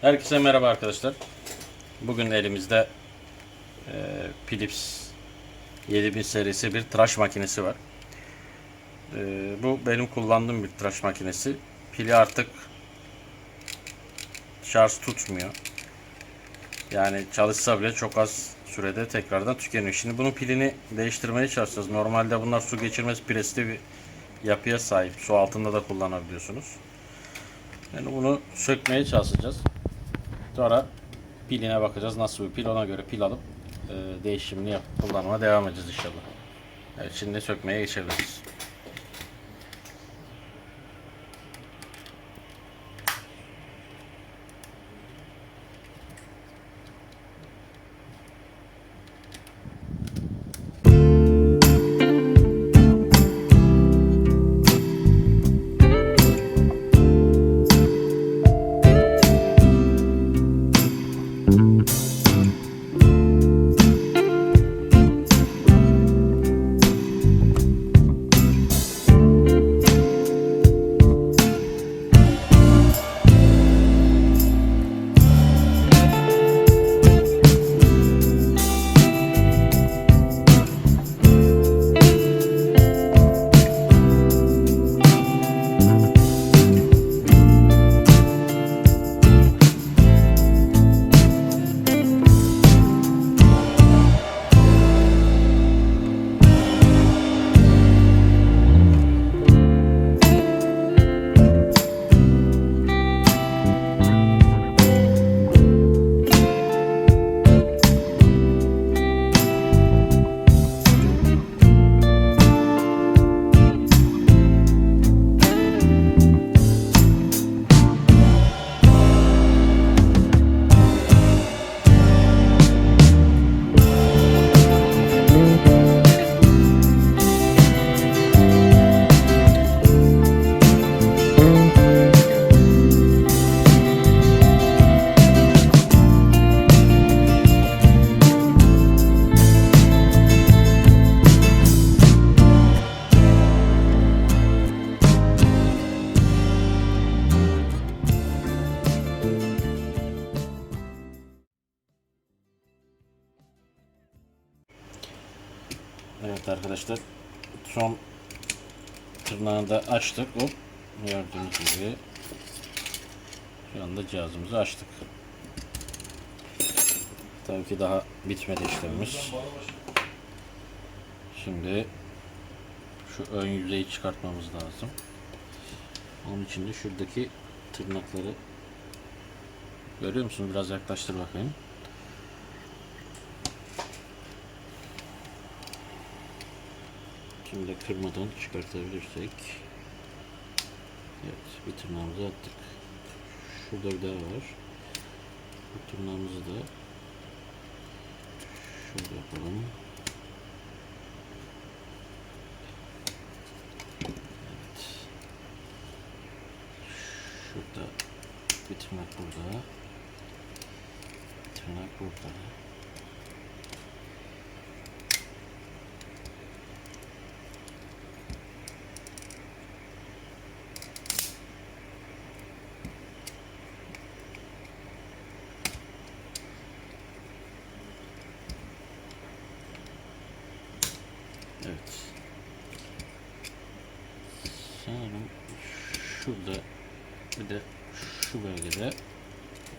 Herkese merhaba arkadaşlar. Bugün elimizde e, Philips 7000 serisi bir tıraş makinesi var. E, bu benim kullandığım bir tıraş makinesi. Pili artık şarj tutmuyor. Yani çalışsa bile çok az sürede tekrardan tükeniyor. Şimdi bunun pilini değiştirmeye çalışacağız. Normalde bunlar su geçirmez presli bir yapıya sahip. Su altında da kullanabiliyorsunuz. Yani bunu sökmeye çalışacağız. Sonra piline bakacağız nasıl bir pil ona göre pil alıp e, değişimini yapıp kullanmaya devam edeceğiz inşallah. Evet şimdi sökmeye geçebiliriz. Arkadaşlar son tırnağını da açtık. Hop gördüğünüz gibi şu anda cihazımızı açtık. Tabii ki daha bitmedi işlemimiz. Şimdi şu ön yüzeyi çıkartmamız lazım. Onun için de şuradaki tırnakları görüyor musunuz? Biraz yaklaştır bakayım. Şimdi de kırmadan çıkartabilirsek. Evet, bir tırnağımızı attık. Şurada bir daha var. Bu tırnağımızı da şöyle yapalım. Evet. Şurada bir tırnak burada. Bir tırnak burada. Evet. Sanırım şurada bir de şu bölgede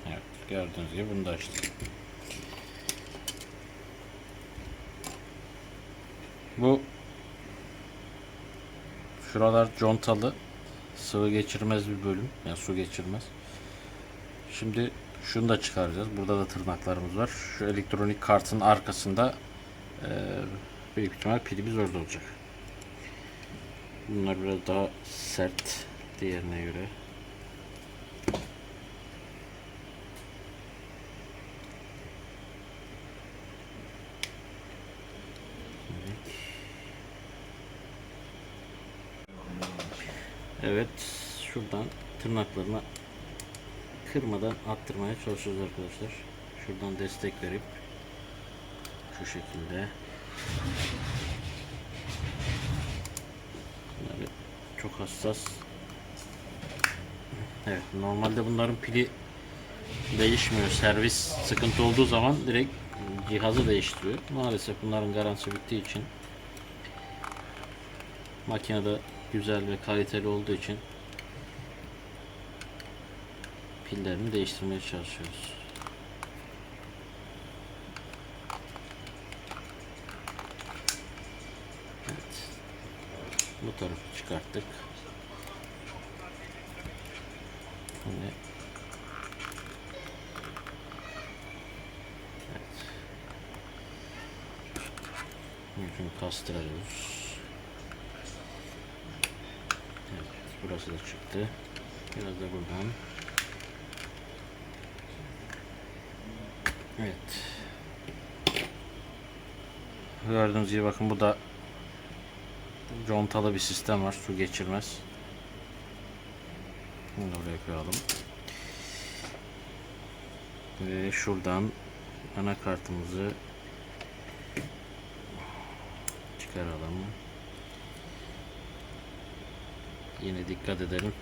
evet gördüğünüz gibi bunu da açtık. Bu şuralar contalı sıvı geçirmez bir bölüm yani su geçirmez. Şimdi şunu da çıkaracağız. Burada da tırnaklarımız var. Şu elektronik kartın arkasında eee büyük ihtimal pilimiz orada olacak. Bunlar biraz daha sert diğerine göre. Evet, şuradan tırnaklarına kırmadan attırmaya çalışıyoruz arkadaşlar. Şuradan destek verip şu şekilde çok hassas. Evet, normalde bunların pili değişmiyor. Servis sıkıntı olduğu zaman direkt cihazı değiştiriyor. Maalesef bunların garantisi bittiği için makinede güzel ve kaliteli olduğu için pillerini değiştirmeye çalışıyoruz. Evet. Bu tarafı çıkarttık. Şimdi Evet. Yüzünü kastırıyoruz. Evet, burası da çıktı. Biraz da buradan. Evet. Gördüğünüz gibi bakın bu da contalı bir sistem var. Su geçirmez. Bunu da buraya koyalım. Ve şuradan anakartımızı çıkaralım. Yine dikkat edelim.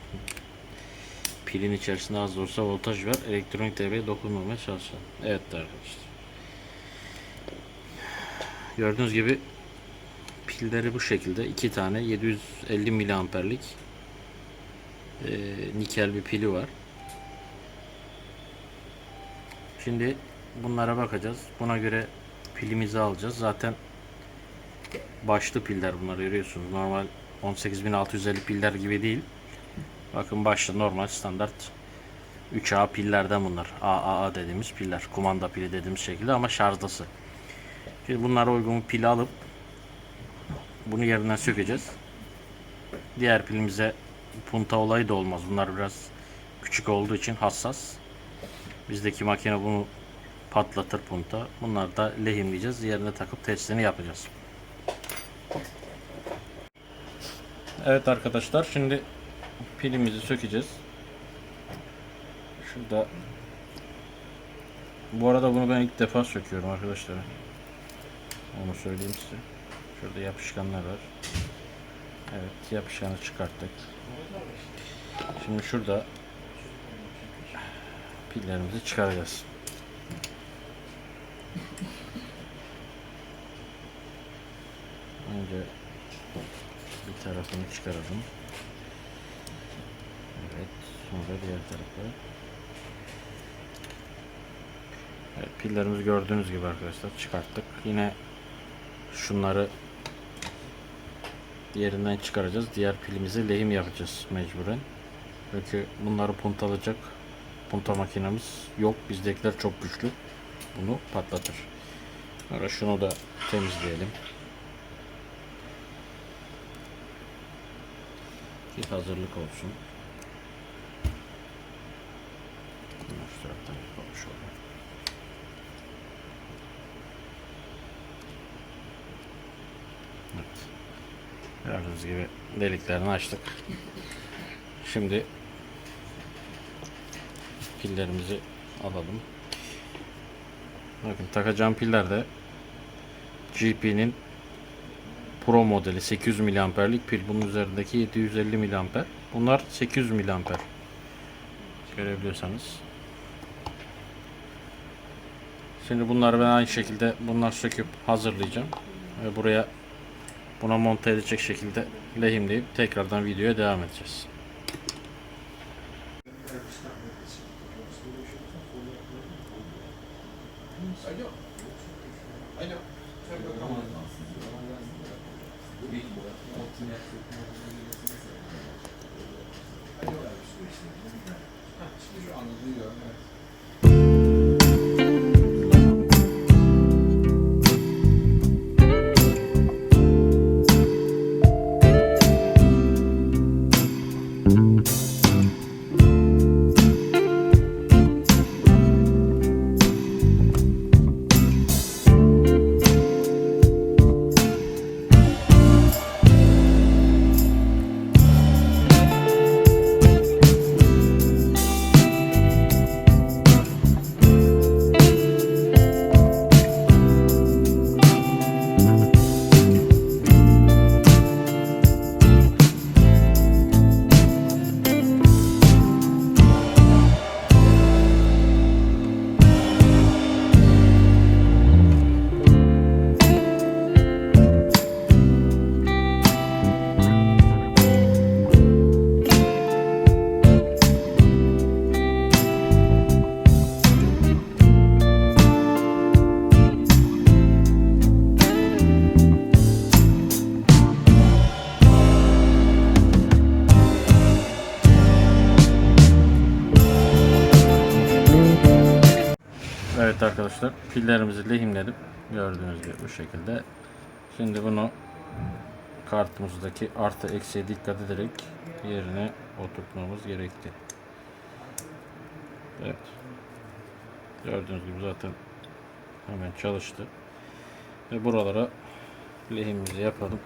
Pilin içerisinde az da olsa voltaj var. Elektronik devreye dokunmamaya çalışalım. Evet arkadaşlar. Gördüğünüz gibi pilleri bu şekilde. iki tane 750 miliamperlik e, nikel bir pili var. Şimdi bunlara bakacağız. Buna göre pilimizi alacağız. Zaten başlı piller bunlar görüyorsunuz. Normal 18650 piller gibi değil. Bakın başlı normal standart 3A pillerden bunlar. AAA dediğimiz piller. Kumanda pili dediğimiz şekilde ama şarjdası. Şimdi bunlara uygun pili alıp bunu yerinden sökeceğiz. Diğer pilimize punta olayı da olmaz. Bunlar biraz küçük olduğu için hassas. Bizdeki makine bunu patlatır punta. Bunları da lehimleyeceğiz. Yerine takıp testini yapacağız. Evet arkadaşlar şimdi pilimizi sökeceğiz. Şurada bu arada bunu ben ilk defa söküyorum arkadaşlar. Onu söyleyeyim size. Şurada yapışkanlar var. Evet yapışkanı çıkarttık. Şimdi şurada pillerimizi çıkaracağız. Önce bir tarafını çıkaralım. Evet, sonra diğer tarafı. Evet, pillerimizi gördüğünüz gibi arkadaşlar çıkarttık. Yine şunları diğerinden çıkaracağız. Diğer pilimizi lehim yapacağız mecburen. Çünkü bunları puntalayacak punta makinemiz yok. Bizdekiler çok güçlü. Bunu patlatır. Sonra şunu da temizleyelim. Bir hazırlık olsun. Şu taraftan yapalım şöyle. Evet. Gördüğünüz gibi deliklerini açtık. Şimdi pillerimizi alalım. Bakın takacağım piller de GP'nin Pro modeli 800 miliamperlik pil. Bunun üzerindeki 750 miliamper. Bunlar 800 miliamper. Görebiliyorsanız. Şimdi bunları ben aynı şekilde bunlar söküp hazırlayacağım. Ve buraya buna monte edecek şekilde lehimleyip tekrardan videoya devam edeceğiz. Şimdi şu anladığı görmek. Pillerimizi lehimledim. Gördüğünüz gibi bu şekilde. Şimdi bunu kartımızdaki artı eksiye dikkat ederek yerine oturtmamız gerekti. Evet. Gördüğünüz gibi zaten hemen çalıştı. Ve buralara lehimimizi yapalım.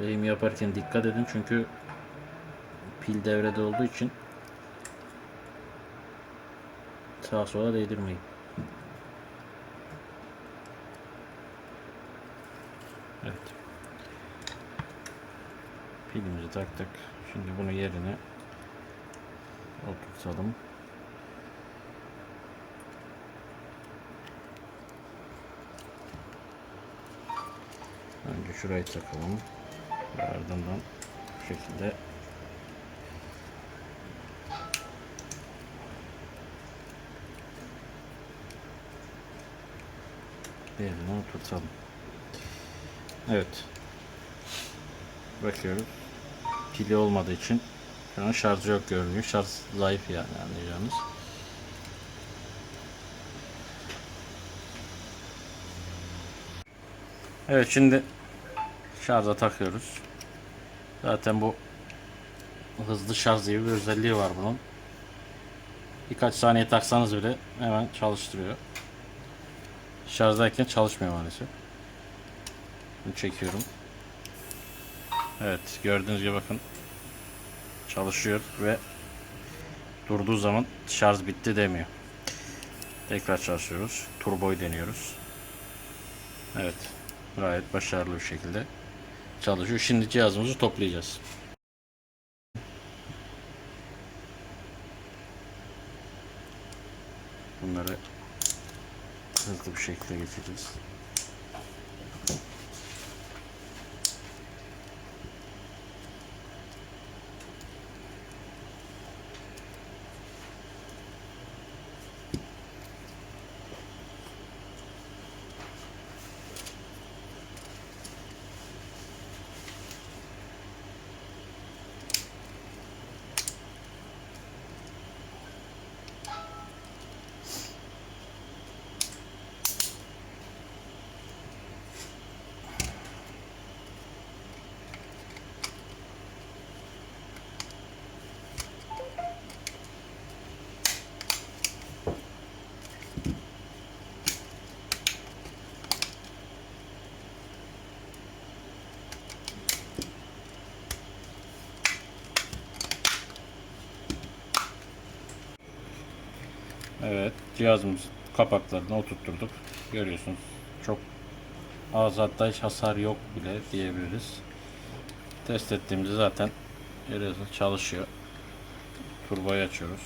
Lehim yaparken dikkat edin çünkü pil devrede olduğu için sağa sola değdirmeyin. Evet. Pilimizi taktık. Şimdi bunu yerine oturtalım. Önce şurayı takalım. Ardından bu şekilde yerine oturtalım. Evet. Bakıyoruz. Pili olmadığı için şu an şarjı yok görünüyor. Şarj zayıf yani anlayacağınız. Evet şimdi şarja takıyoruz. Zaten bu hızlı şarj gibi bir özelliği var bunun. Birkaç saniye taksanız bile hemen çalıştırıyor. Şarjdayken çalışmıyor maalesef. Bunu çekiyorum. Evet gördüğünüz gibi bakın çalışıyor ve durduğu zaman şarj bitti demiyor. Tekrar çalışıyoruz. Turboyu deniyoruz. Evet gayet başarılı bir şekilde çalışıyor. Şimdi cihazımızı toplayacağız. Bunları hızlı bir şekilde geçeceğiz. Evet, cihazımız kapaklarını oturtturduk. Görüyorsunuz. Çok az hatta hiç hasar yok bile diyebiliriz. Test ettiğimizde zaten görüyorsunuz çalışıyor. Turboyu açıyoruz.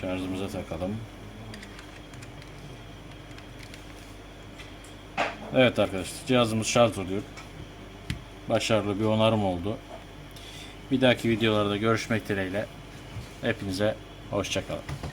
Şarjımıza takalım. Evet arkadaşlar cihazımız şarj oluyor. Başarılı bir onarım oldu. Bir dahaki videolarda görüşmek dileğiyle. Hepinize hoşçakalın.